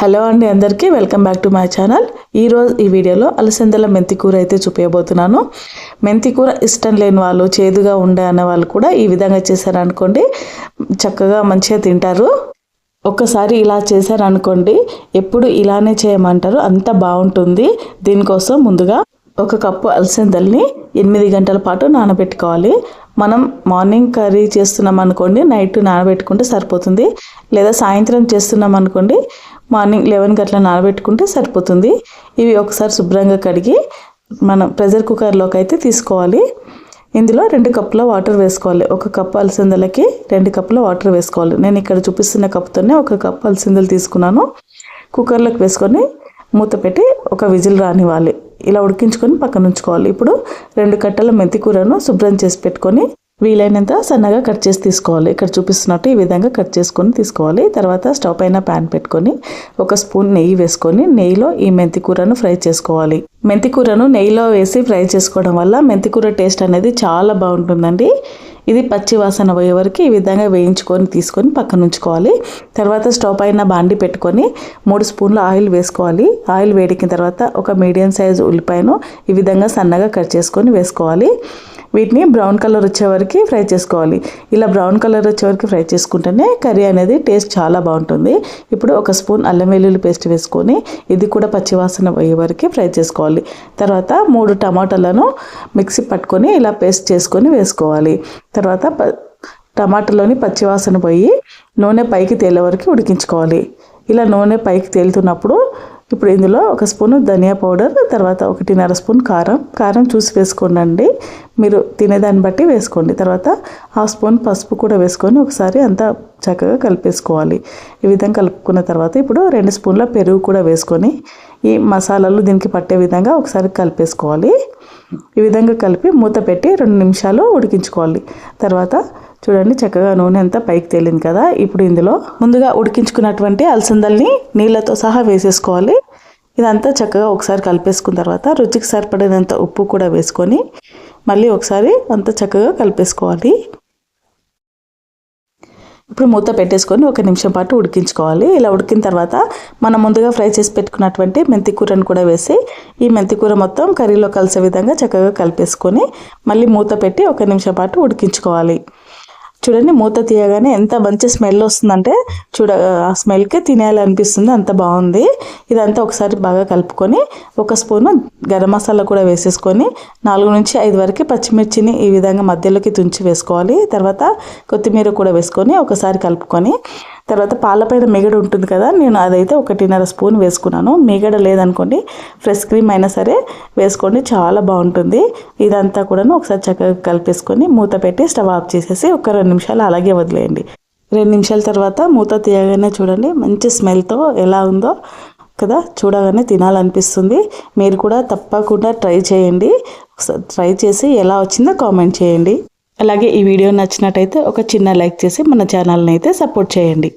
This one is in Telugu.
హలో అండి అందరికీ welcome back to my channel. ఈరోజు ఈ వీడియోలో అలసందల మెంతి కూర అయితే చూపించబోతున్నాను మెంతి కూర ఇష్టం లేని వాళ్ళు చేదుగా ఉండే అనే వాళ్ళు కూడా ఈ విధంగా చేశారనుకోండి చక్కగా మంచిగా తింటారు. ఒక్కసారి ఇలా చేశారనుకోండి ఎప్పుడు ఇలానే చేయమంటారు అంత బాగుంటుంది. దీనికోసం ముందుగా ఒక కప్పు అలసందల్ని ఎనిమిది గంటల పాటు నానబెట్టుకోవాలి. మనం మార్నింగ్ కర్రీ చేస్తున్నాం అనుకోండి నైట్ నానబెట్టుకుంటే సరిపోతుంది. లేదా సాయంత్రం చేస్తున్నాం అనుకోండి మార్నింగ్ లెవెన్ అట్లా నానబెట్టుకుంటే సరిపోతుంది. ఇవి ఒకసారి శుభ్రంగా కడిగి మనం ప్రెషర్ కుక్కర్లోకి అయితే తీసుకోవాలి. ఇందులో రెండు కప్పుల వాటర్ వేసుకోవాలి. ఒక కప్పు అలసిందలకి రెండు కప్పుల వాటర్ వేసుకోవాలి. నేను ఇక్కడ చూపిస్తున్న కప్పుతోనే ఒక కప్పు అలసిందలు తీసుకున్నాను. కుక్కర్లోకి వేసుకొని మూత పెట్టి ఒక విజిల్ రానివ్వాలి. ఇలా ఉడికించుకొని పక్కన ఉంచుకోవాలి. ఇప్పుడు రెండు కట్టల మెంతి కూరను శుభ్రం చేసి పెట్టుకొని వీలైనంత సన్నగా కట్ చేసి తీసుకోవాలి. ఇక్కడ చూపిస్తున్నట్టు ఈ విధంగా కట్ చేసుకొని తీసుకోవాలి. తర్వాత స్టవ్ పైన ప్యాన్ పెట్టుకొని ఒక స్పూన్ నెయ్యి వేసుకొని నెయ్యిలో ఈ మెంతి కూరను ఫ్రై చేసుకోవాలి. మెంతి కూరను నెయ్యిలో వేసి ఫ్రై చేసుకోవడం వల్ల మెంతి కూర టేస్ట్ అనేది చాలా బాగుంటుందండి. ఇది పచ్చి వాసన పోయే వరకు ఈ విధంగా వేయించుకొని తీసుకొని పక్కన ఉంచుకోవాలి. తర్వాత స్టవ్ పైన బాండి పెట్టుకొని మూడు స్పూన్ల ఆయిల్ వేసుకోవాలి. ఆయిల్ వేడికిన తర్వాత ఒక మీడియం సైజ్ ఉల్లిపాయను ఈ విధంగా సన్నగా కట్ చేసుకొని వేసుకోవాలి. వీటిని బ్రౌన్ కలర్ వచ్చేవరకు ఫ్రై చేసుకోవాలి. ఇలా బ్రౌన్ కలర్ వచ్చేవరకు ఫ్రై చేసుకుంటేనే కర్రీ అనేది టేస్ట్ చాలా బాగుంటుంది. ఇప్పుడు ఒక స్పూన్ అల్లం వెల్లుల్లి పేస్ట్ వేసుకొని ఇది కూడా పచ్చివాసన పోయే వరకు ఫ్రై చేసుకోవాలి. తర్వాత మూడు టమాటాలను మిక్సీ పట్టుకొని ఇలా పేస్ట్ చేసుకొని వేసుకోవాలి. తర్వాత టమాటాలోని పచ్చివాసన పోయి నూనె పైకి తేలే వరకు ఉడికించుకోవాలి. ఇలా నూనె పైకి తేలుతున్నప్పుడు ఇప్పుడు ఇందులో ఒక స్పూన్ ధనియా పౌడర్ తర్వాత ఒకటిన్నర స్పూన్ కారం. కారం చూసి వేసుకోండి మీరు తినేదాన్ని బట్టి వేసుకోండి. తర్వాత హాఫ్ స్పూన్ పసుపు కూడా వేసుకొని ఒకసారి అంతా చక్కగా కలిపేసుకోవాలి. ఈ విధంగా కలుపుకున్న తర్వాత ఇప్పుడు రెండు స్పూన్ల పెరుగు కూడా వేసుకొని ఈ మసాలాలు దీనికి పట్టే విధంగా ఒకసారి కలిపేసుకోవాలి. ఈ విధంగా కలిపి మూత పెట్టి రెండు నిమిషాలు ఉడికించుకోవాలి. తర్వాత చూడండి చక్కగా నూనె అంతా పైకి తేలింది కదా. ఇప్పుడు ఇందులో ముందుగా ఉడికించుకున్నటువంటి అలసందల్ని నీళ్ళతో సహా వేసేసుకోవాలి. ఇదంతా చక్కగా ఒకసారి కలిపేసుకున్న తర్వాత రుచికి సరిపడినంత ఉప్పు కూడా వేసుకొని మళ్ళీ ఒకసారి అంతా చక్కగా కలిపేసుకోవాలి. ఇప్పుడు మూత పెట్టేసుకొని ఒక నిమిషం పాటు ఉడికించుకోవాలి. ఇలా ఉడికిన తర్వాత మనం ముందుగా ఫ్రై చేసి పెట్టుకున్నటువంటి మెంతి కూరను కూడా వేసి ఈ మెంతి కూర మొత్తం కర్రీలో కలిసే విధంగా చక్కగా కలిపేసుకొని మళ్ళీ మూత పెట్టి ఒక నిమిషం పాటు ఉడికించుకోవాలి. చూడండి మూత తీయగానే ఎంత మంచి స్మెల్ వస్తుందంటే చూడ ఆ స్మెల్కే తినేయాలనిపిస్తుంది అంత బాగుంది. ఇదంతా ఒకసారి బాగా కలుపుకొని ఒక స్పూను గరం మసాలా కూడా వేసేసుకొని నాలుగు నుంచి ఐదు వరకు పచ్చిమిర్చిని ఈ విధంగా మధ్యలోకి తుంచి వేసుకోవాలి. తర్వాత కొత్తిమీర కూడా వేసుకొని ఒకసారి కలుపుకొని తర్వాత పాలపైన మిగడ ఉంటుంది కదా నేను అదైతే ఒకటిన్నర స్పూన్ వేసుకున్నాను. మిగడ లేదనుకోండి ఫ్రెష్ క్రీమ్ అయినా సరే వేసుకోండి చాలా బాగుంటుంది. ఇదంతా కూడాను ఒకసారి చక్కగా కలిపేసుకొని మూత పెట్టి స్టవ్ ఆఫ్ చేసేసి ఒక రెండు నిమిషాలు అలాగే వదిలేయండి. రెండు నిమిషాల తర్వాత మూత తీయగానే చూడండి మంచి స్మెల్తో ఎలా ఉందో కదా చూడగానే తినాలనిపిస్తుంది. మీరు కూడా తప్పకుండా ట్రై చేయండి. ట్రై చేసి ఎలా వచ్చిందో కామెంట్ చేయండి. అలాగే ఈ వీడియో నచ్చినట్టయితే ఒక చిన్న లైక్ చేసి మన ఛానల్ని అయితే సపోర్ట్ చేయండి.